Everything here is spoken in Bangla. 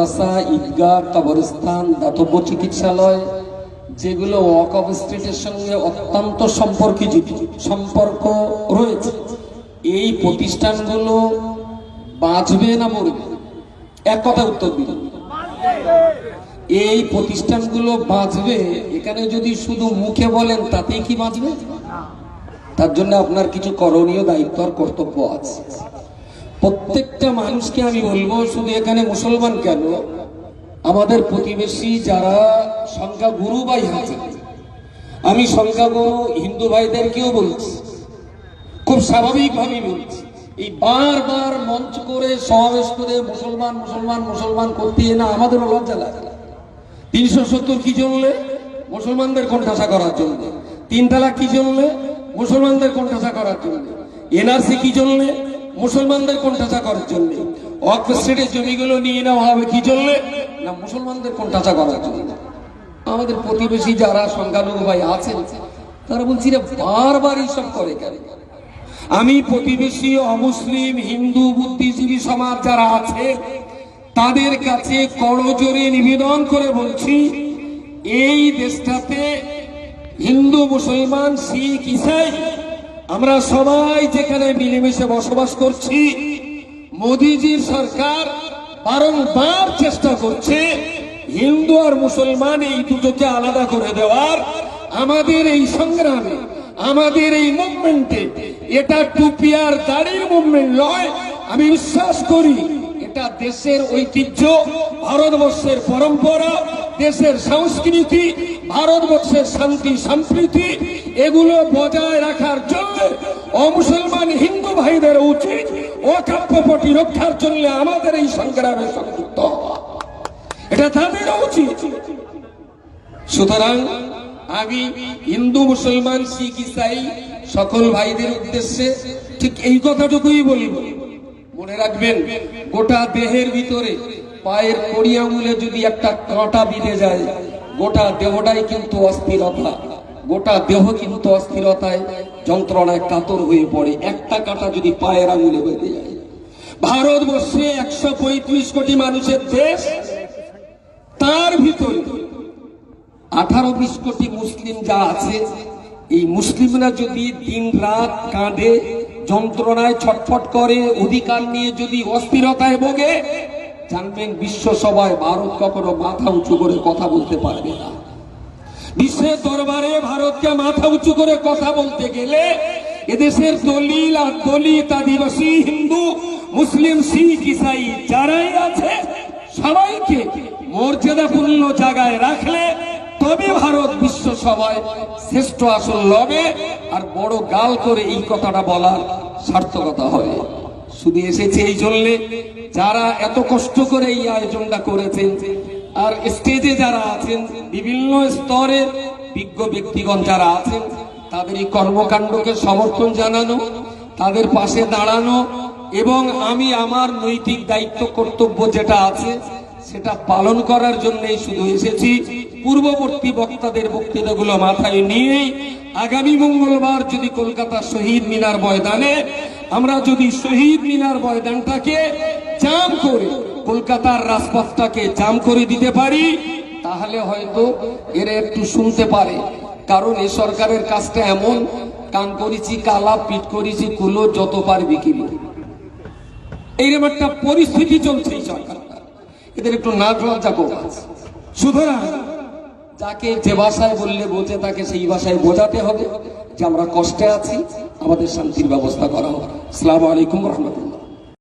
মাদ্রাসা, ঈদগাহ, কবরস্থান, দাতব্য চিকিৎসালয়, যেগুলো ওয়াক অফ স্টেটের সঙ্গে অত্যন্ত সম্পর্কিত, সম্পর্ক রয়েছে। এই প্রতিষ্ঠানগুলো বাঁচবে না মরবে? এক কথা উত্তর দিন এই প্রতিষ্ঠানগুলো বাঁচবে, এখানে যদি শুধু মুখে বলেন, তাতেই কি বাঁচবে? তার জন্য আপনার কিছু করণীয় দায়িত্ব আর কর্তব্য আছে। প্রত্যেকটা মানুষকে আমি বলব, শুধু এখানে মুসলমান কেন? আমাদের প্রতিবেশী যারা সংখ্যা গুরু ভাই আছে আমি সংখ্যাগুরু হিন্দু ভাইদেরকেও বলছি, খুব স্বাভাবিকভাবে বলছি, এই বারবার মঞ্চ করে সমাবেশ করে মুসলমান মুসলমান মুসলমান করতে না আমাদেরও লজ্জা লাগে। তিনশো সত্তর কি চললে মুসলমানদের কোণঠাসা করার জন্য। তিন তালাক কি চললে মুসলমানদের কোণঠাসা করার জন্য। এনআরসি কি চললে মুসলমানদের কোণঠাসা করার জন্য। ওয়াকফ স্টেটের জমিগুলো নিয়ে নেওয়া হবে কি চললে না, মুসলমানদের কোণঠাসা করার জন্য। আমাদের প্রতিবেশী যারা সংখ্যালঘু ভাই আছেন, তারা বলছি রে বারবার এইসব করে কেন? আমি প্রতিবেশী অমুসলিম, হিন্দু, বুদ্ধিজীবী সমাজ যারা আছে, তাদের কাছে করজোরে নিবেদন করে বলছি, এই দেশটাতে হিন্দু, মুসলমান, শিখ, ইসাই আমরা সবাই যেখানে মিলেমিশে বসবাস করছি, মোদিজির সরকার বারংবার চেষ্টা করছে হিন্দু আর মুসলমান এই দুটোকে আলাদা করে দেওয়ার। আমাদের এই সংগ্রামে, আমাদের এই মুভমেন্টে এটা টুপি আর দাড়ির মুভমেন্ট নয়, আমি বিশ্বাস করি এটা দেশের ঐতিহ্য, ভারতবর্ষের পরম্পরা। দেশের সংস্কৃতি, ভারতবর্ষের শান্তি, সম্প্রীতি, এগুলো বজায় রাখার জন্য অমুসলমান হিন্দু ভাইদের উচিত অকাপ্যপটি রক্ষার জন্য আমাদের এই সংগ্রামে সংযুক্ত এটা তাদের উচিত। সুতরাং আমি হিন্দু, মুসলমান, শিখ, ইসাই সকল ভাইদের উদ্দেশ্যে ঠিক এই কথাটুকুই বলব। মনে রাখবেন, গোটা দেহের ভিতরে পায়ের কড়ি আঙুলে যদি একটা কাঁটা বিঁধে যায়, গোটা দেহটাই কিন্তু অস্থিরতা। গোটা দেহ কিন্তু অস্থিরতায়, যন্ত্রণায় কাতর হয়ে পড়ে। একটা কাঁটা যদি পায়ের আঙুলে বেঁধে যায়। ভারতবর্ষে একশো পঁয়ত্রিশ কোটি মানুষের দেশ, তার ভিতরে আঠারো বিশ কোটি মুসলিম যা আছে, এই মুসলিমরা যদি দিন রাত কাঁদে, যন্ত্রণায় ছটফট করে, অধিকার নিয়ে যদি অস্থিরতায় ভোগে জানবেন বিশ্ব সভায় ভারত কখনো মাথা উঁচু করে কথা বলতে পারবে না। বিশ্বের দরবারে ভারতকে মাথা উঁচু করে কথা বলতে গেলে এদেশের দলিল আর দলিত আদিবাসী, হিন্দু, মুসলিম, শিখ, ইসাই যারাই আছে, সবাইকে মর্যাদাপূর্ণ জায়গায় রাখলে তবে ভারত বিশ্ব সভায় শ্রেষ্ঠ আসন লবে আর বড় গাল করে এই কথাটা বলার সার্থকতা হবে। শুধু এসেছে এই জন্যে যারা এত কষ্ট করে এই আয়োজনটা করেছেন আর স্টেজে যারা আছেন, বিভিন্ন স্তরের বিজ্ঞ ব্যক্তিগণ যারা আছেন, তাদের এই কর্মকাণ্ডকে সমর্থন জানানো, তাদের পাশে দাঁড়ানো এবং আমি আমার নৈতিক দায়িত্ব, কর্তব্য যেটা আছে, সেটা পালন করার জন্যই শুধু এসেছি। পূর্ববর্তী বক্তাদের বক্তৃতাগুলো মাথায় নিয়েই আগামী মঙ্গলবার যদি কলকাতা শহীদ মিনার ময়দানে, আমরা যদি শহীদ মিনার ময়দানটাকে জাম করে, কলকাতার রাজপথটাকে জাম করে দিতে পারি, তাহলে হয়তো এরা একটু শুনতে পারে। কারণ এ সরকারের কাজটা এমন, কান করেছি, কালা পিট করেছি, কুলো, যত পারবি কিলো। এইরকম একটা পরিস্থিতি চলছে এই সরকারটা এদের একটু নাক লজ্জা আছে। সুতরাং যাকে যে ভাষায় বললে বোঝে, তাকে সেই ভাষায় বোঝাতে হবে যে আমরা কষ্টে আছি, আমাদের শান্তির ব্যবস্থা করা হবে আসসালামু আলাইকুম রহমতুল্লাহ।